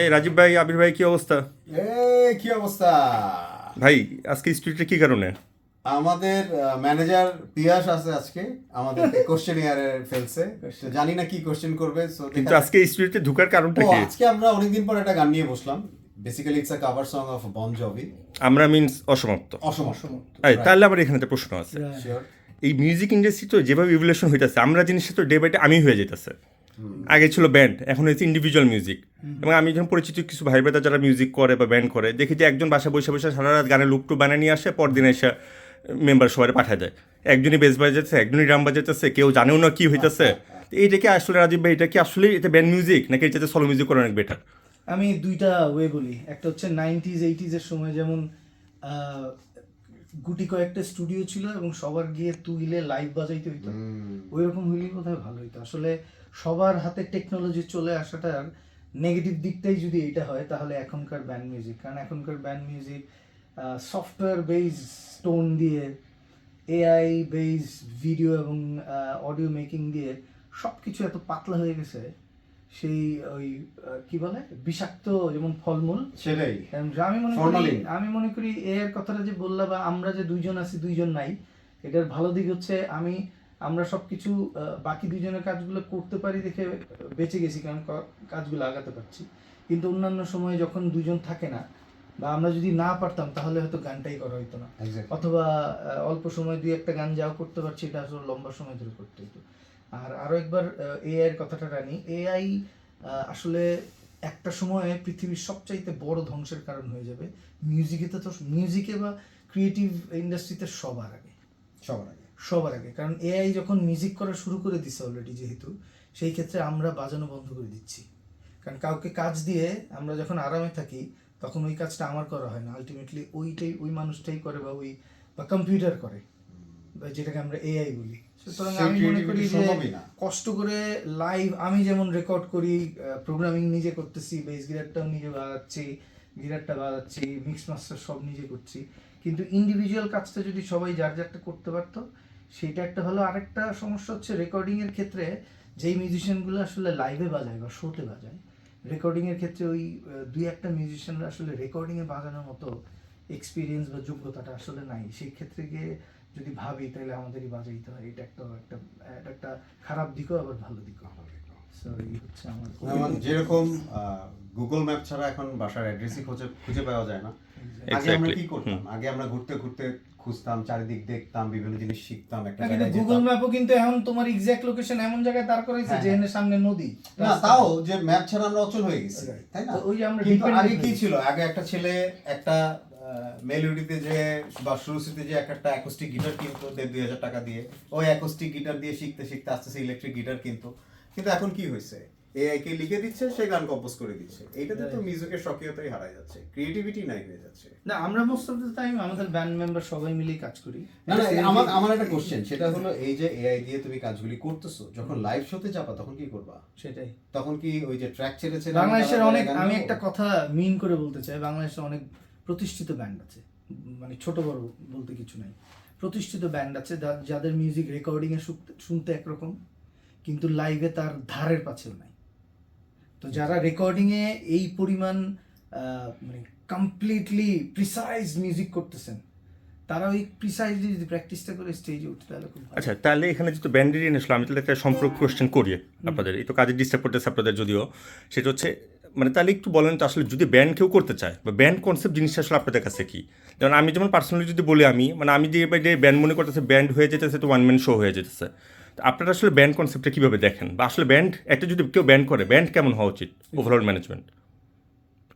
এই রাজীব ভাই আবির ভাই কি অবস্থা? এ কি অবস্থা? ভাই আজকে স্টুডিওতে কি কারণে? আমাদের ম্যানেজার পিয়াস আছে আজকে আমাদের কোশ্চেন ইয়ারে ফেলছে জানি না কি কোশ্চেন করবে কিন্তু আজকে স্টুডিওতে ঢুকার কারণটা কি? আজকে আমরা অনেকদিন পর একটা গান নিয়ে বসলাম। Basically it's a cover song of Bon Jovi আমরা মিনস অসমাপ্ত। অসম এই, তাহলে আমার এখানে একটা প্রশ্ন আছে। এই মিউজিক ইন্ডাস্ট্রি তো যেভাবে ইভলিউশন হইতেছে আমরা জিনিসটা তো ডে বাই ডে আমি হয়ে যেতেছে আগে ছিল ব্যান্ড এখন হয়েছে ইন্ডিভিজুয়াল মিউজিক এবং আমি যখন পরিচিত কিছু ভাই ব্রাদার যারা মিউজিক করে বা ব্যান্ড করে, দেখি যে একজন বাসা বসে বসে সারা রাত গানের লুপটু বানিয়ে নিয়ে আসে, পরদিন এসে মেম্বার সবাই পাঠায় দেয়। একজনই বেস বাজাচ্ছে একজনই ড্রাম বাজাচ্ছে কেউ জানেও না কি হইতেছে। এইটা কি আসলে রাজীব ভাই, এটা কি আসলে এটা ব্যান্ড মিউজিক নাকি এটাতে সলো মিউজিক করে অনেক বেটার আমি দুইটা ওয়ে বলি। একটা হচ্ছে নাইনটিজ এইটিজের সময় যেমন গুটি কয়েকটা স্টুডিও ছিল এবং সবার গিয়ে তুইলে লাইভ বাজাইতে হইতো। ওই রকম হইলে বোধহয় ভালো হইতো। আসলে সবার হাতে টেকনোলজি চলে আসাটার নেগেটিভ দিকটাই যদি এটা হয় তাহলে এখনকার ব্যান্ড মিউজিক কারণ এখনকার band music software base tone দিয়ে এআই বেস ভিডিও এবং অডিও মেকিং দিয়ে সব কিছু এত পাতলা হয়ে গেছে। সেই ওই কি বলে? বিষাক্ত যেমন ফলমূল। সেটাই। আমি মনে করি আমি মনে করি এর কথাটা যে বললা বা আমরা যে দুইজন আছি দুইজন নাই এটার ভালো দিক হচ্ছে আমি আমরা সবকিছু বাকি দুইজনের কাজগুলো করতে পারি দেখে বেঁচে গেছি কারণ কাজগুলো আগাতে পারছি। কিন্তু অন্যান্য সময়ে যখন দুজন থাকে না বা আমরা যদি না পারতাম তাহলে হয়তো গানটাই করা হইতো না। অথবা অল্প সময় দুই একটা গান যাও করতে পারছি এটা আসলে লম্বা সময় ধরে করতে হতো আর আরও একবার এআই এর কথাটা রানি। এআই আসলে একটা সময়ে পৃথিবীর সবচাইতে বড় ধ্বংসের কারণ হয়ে যাবে। মিউজিকে তো মিউজিকে বা ক্রিয়েটিভ ইন্ডাস্ট্রিতে সবার আগে। সবার আগে। সবার আগে। কারণ এআই যখন মিউজিক করা শুরু করে দিছে অলরেডি যেহেতু সেই ক্ষেত্রে আমরা বাজানো বন্ধ করে দিচ্ছি। কারণ কাউকে কাজ দিয়ে আমরা যখন আরামে থাকি তখন ওই কাজটা আমার করা হয় না। আলটিমেটলি ওইটাই ওই মানুষটাই করে বা ওই বা কম্পিউটার করে। যেটাকে আমরা এআই বলি। সুতরাং আমি মনে করি যে কষ্ট করে লাইভ আমি যেমন রেকর্ড করি প্রোগ্রামিং নিজে করতেছি বেস গিটারটাও নিজে বাজাচ্ছি গিটারটা বাজাচ্ছি মিক্স মাস্টার সব নিজে করছি। কিন্তু ইন্ডিভিজুয়াল কাজটা যদি সবাই যার যারটা করতে পারতো সেটা একটা হলো আরেকটা সমস্যা হচ্ছে রেকর্ডিং এর ক্ষেত্রে যেই মিউজিশিয়ানগুলো আসলে লাইভে বাজায় বা শোতে বাজায় রেকর্ডিং এর ক্ষেত্রে ওই দুই একটা মিউজিশিয়ানরা আসলে রেকর্ডিং এ বাজানোর মতো এক্সপিরিয়েন্স বা যোগ্যতাটা আসলে নাই। সেই ক্ষেত্রে গিয়ে যদি ভাবি তাহলে আমাদেরই বাজাইতে হয়। এটা একটা একটা এটা একটা খারাপ দিকও আবার ভালো দিকও। সো এই হচ্ছে আমার যেমন যেরকম গুগল ম্যাপ ছাড়া এখন বাসার অ্যাড্রেসই খুঁজে খুঁজে পাওয়া যায় না। আগে আমরা কি করতাম? আগে আমরা ঘুরতে ঘুরতে খুঁজতাম চারিদিক দেখতাম বিভিন্ন জিনিস শিখতাম একটা জায়গায় গুগল। ম্যাপও কিন্তু এখন তোমার এক্সাক্ট লোকেশন এমন জায়গায় দাঁড় করাইছে যে হ্যাঁ। এখানে সামনে নদী। না তাও যে ম্যাপ ছাড়া আমরা অচল হয়ে গেছি তাই না? ওই যে আমরা কিন্তু আগে কি ছিল? আগে একটা ছেলে একটা মেলোডিতে যে বা সুরসিতে যে একটা অ্যাকোস্টিক গিটার কিনতো দেড় দুই হাজার টাকা দিয়ে ওই অ্যাকোস্টিক গিটার দিয়ে শিখতে শিখতে আস্তে আস্তে ইলেকট্রিক গিটার কিনতো। কিন্তু এখন কি হয়েছে? এআই কে লিখে দিচ্ছে সে গান কম্পোজ করে দিচ্ছে। এইটাতে তো মিউজিকের স্বকীয়তাই হারাই যাচ্ছে ক্রিয়েটিভিটি নাই হয়ে যাচ্ছে। না আমরা মোস্ট অফ দ্য টাইম আমাদের ব্যান্ড মেম্বার সবাই মিলেই কাজ করি। না না আমার আমার একটা কোশ্চেন সেটা হলো এই যে এআই দিয়ে তুমি কাজগুলি করতেছো যখন লাইভ শোতে যাবা তখন কি করবা? সেটাই। তখন কি ওই যে ট্র্যাক ছেড়ে ছেড়ে বাংলাদেশের অনেক আমি একটা কথা মিন করে বলতে চাই বাংলাদেশে অনেক প্রতিষ্ঠিত ব্যান্ড আছে। মানে ছোট বড় বলতে কিছু নাই। প্রতিষ্ঠিত ব্যান্ড আছে যাদের মিউজিক রেকর্ডিং এ শুনতে- একরকম কিন্তু লাইভে তার ধারের পাশেও নাই। তো যারা রেকর্ডিং এ এই পরিমাণ মানে কমপ্লিটলি প্রিসাইজ মিউজিক করতেছেন তারা ওই প্রিসাইজলি যদি প্র্যাকটিসটা করে স্টেজে উঠতে তাহলে খুব আচ্ছা তাহলে এখানে যেহেতু ব্যান্ডেরই আসলে আমি তাহলে একটা সম্পর্ক কোশ্চেন করি আপনাদের। এই তো কাজে ডিস্টার্ব করতেছে আপনাদের যদিও। সেটা হচ্ছে মানে তাহলে একটু বলেন তো আসলে যদি ব্যান্ড কেউ করতে চায়, বা ব্যান্ড কনসেপ্ট জিনিসটা আসলে আপনাদের কাছে কি? যেমন আমি যেমন পার্সোনালি যদি বলি আমি মানে আমি যে যে ব্যান্ড মনে করতেছে ব্যান্ড হয়ে যেতেছে, তো ওয়ান ম্যান শো হয়ে যেতেছে। তো আপনারা আসলে ব্যান্ড কনসেপ্টটা কীভাবে দেখেন? বা আসলে ব্যান্ড একটা যদি কেউ ব্যান্ড করে ব্যান্ড কেমন হওয়া উচিত ওভারঅল ম্যানেজমেন্ট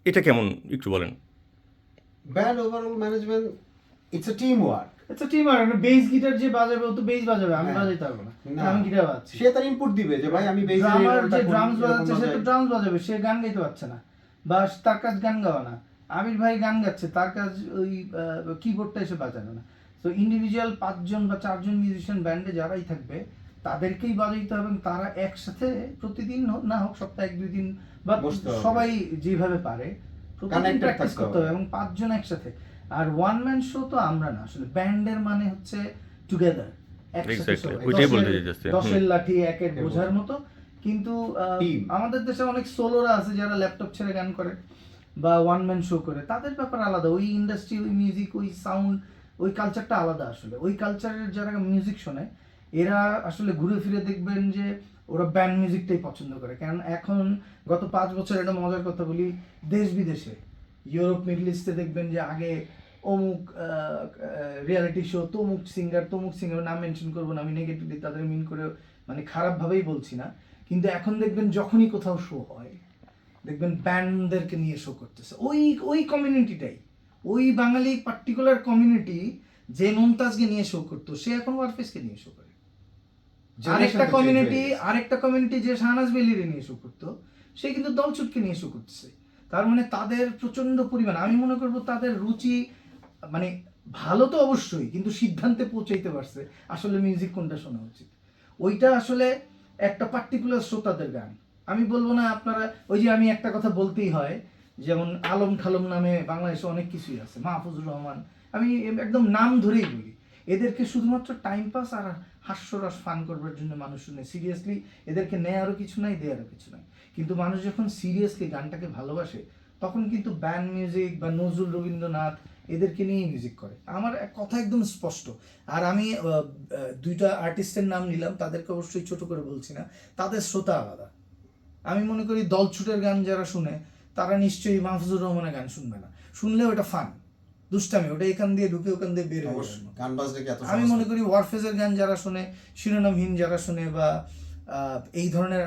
এটা কেমন, একটু বলেন। Band overall management it's a team work আচ্ছা টিম আর বেস গিটার যে বাজাবে ও তো বেস বাজাবে আমি হ্যাঁ। বাজাইতে পারব না। আমি গিটার বাজাচ্ছি সে তার ইনপুট দিবে যে ভাই আমি বেস ড্রামার যে ড্রামস বাজাচ্ছে সে তো ড্রামস বাজাবে সে গান গাইতে পারছে না বা তার কাজ গান গাওয়া না আবির ভাই গান গাচ্ছে তার কাজ ওই কিবোর্ডটা এসে বাজাবে না তো ইন্ডিভিজুয়াল পাঁচজন বা চারজন মিউজিশিয়ান ব্যান্ডে যারাই থাকবে তাদেরকেই বাজাইতে হবে এবং তারা একসাথে প্রতিদিন না হোক সপ্তাহে এক দুই দিন বা। সবাই যেভাবে পারে প্রতিদিন প্র্যাকটিস করতে। হবে এবং পাঁচজন একসাথে আর ওয়ান ম্যান শো তো আমরা না আসলে ব্যান্ডের মানে হচ্ছে টুগেদার। দশের- লাঠি একের বোঝার মতো। কিন্তু আমাদের দেশে অনেক সোলোরা আছে যারা ল্যাপটপ ছেড়ে গান করে বা ওয়ান ম্যান শো করে। তাদের ব্যাপার আলাদা ওই ইন্ডাস্ট্রি ওই মিউজিক ওই সাউন্ড ওই কালচারটা আলাদা আসলে। ওই কালচারের যারা মিউজিক শোনে এরা আসলে ঘুরে ফিরে দেখবেন যে ওরা ব্যান্ড মিউজিকটাই পছন্দ করে। কারণ এখন গত পাঁচ বছর একটা মজার কথা বলি দেশ বিদেশে। ইউরোপ মিডল ইস্টে দেখবেন যে আগে অমুক রিয়ালিটি শো তমুক সিঙ্গার তমুক সিঙ্গার নাম মেনশন করব না আমি নেগেটিভলি তাদের মিন করে মানে খারাপভাবেই বলছি না। কিন্তু এখন দেখবেন যখনই কোথাও শো হয় দেখবেন ব্যান্ডদেরকে নিয়ে শো করতেছে। ওই ওই কমিউনিটিটাই ওই বাঙালি পার্টিকুলার কমিউনিটি যে মমতাজকে নিয়ে শো করতো সে এখন ওয়ারফেসকে নিয়ে শো করে। আরেকটা কমিউনিটি। আরেকটা কমিউনিটি যে শাহনাজ বেলিরে নিয়ে শো করতো সে কিন্তু দলছুটকে নিয়ে শো করতেছে। তার মানে তাদের প্রচণ্ড পরিমাণ। আমি মনে করব তাদের রুচি মানে ভালো তো অবশ্যই, কিন্তু সিদ্ধান্তে পৌঁছাইতে পারছে। আসলে মিউজিক কোনটা শোনা উচিত? ওইটা আসলে একটা পার্টিকুলার শ্রোতাদের গান। আমি বলব না আপনারা, ওই যে আমি একটা কথা বলতেই হয়, যেমন আলম খালম নামে বাংলাদেশে অনেক কিছুই আছে, মাহফুজুর রহমান। আমি একদম নাম ধরেই বলি। এদেরকে শুধুমাত্র টাইম পাস আর হাস্যরস ফান করবার জন্য মানুষ শুনে। সিরিয়াসলি এদেরকে নেয় আরও কিছু নাই দেয়ারও কিছু নাই। কিন্তু মানুষ যখন সিরিয়াসলি গানটাকে ভালোবাসে, তখন কিন্তু ব্যান্ড মিউজিক বা নজরুল রবীন্দ্রনাথ এদেরকে নিয়েই মিউজিক করে। আমার এক কথা একদম স্পষ্ট। আর আমি দুইটা আর্টিস্টের নাম নিলাম, তাদেরকে অবশ্যই ছোট করে বলছি না। তাদের শ্রোতা আলাদা। আমি মনে করি দলছুটের গান যারা শুনে, তারা নিশ্চয়ই মাহফুজুর রহমানের গান শুনবে না। শুনলেও এটা ফান দুষ্টামি ওটা এখান দিয়ে ঢুকে ওখান দিয়ে বের হয়ে অবশ্যই গান বাজলে কি এত আমি মনে করি ওয়ারফেজের গান যারা শুনে শিরোনামহীন যারা শুনে বা এই ধরনের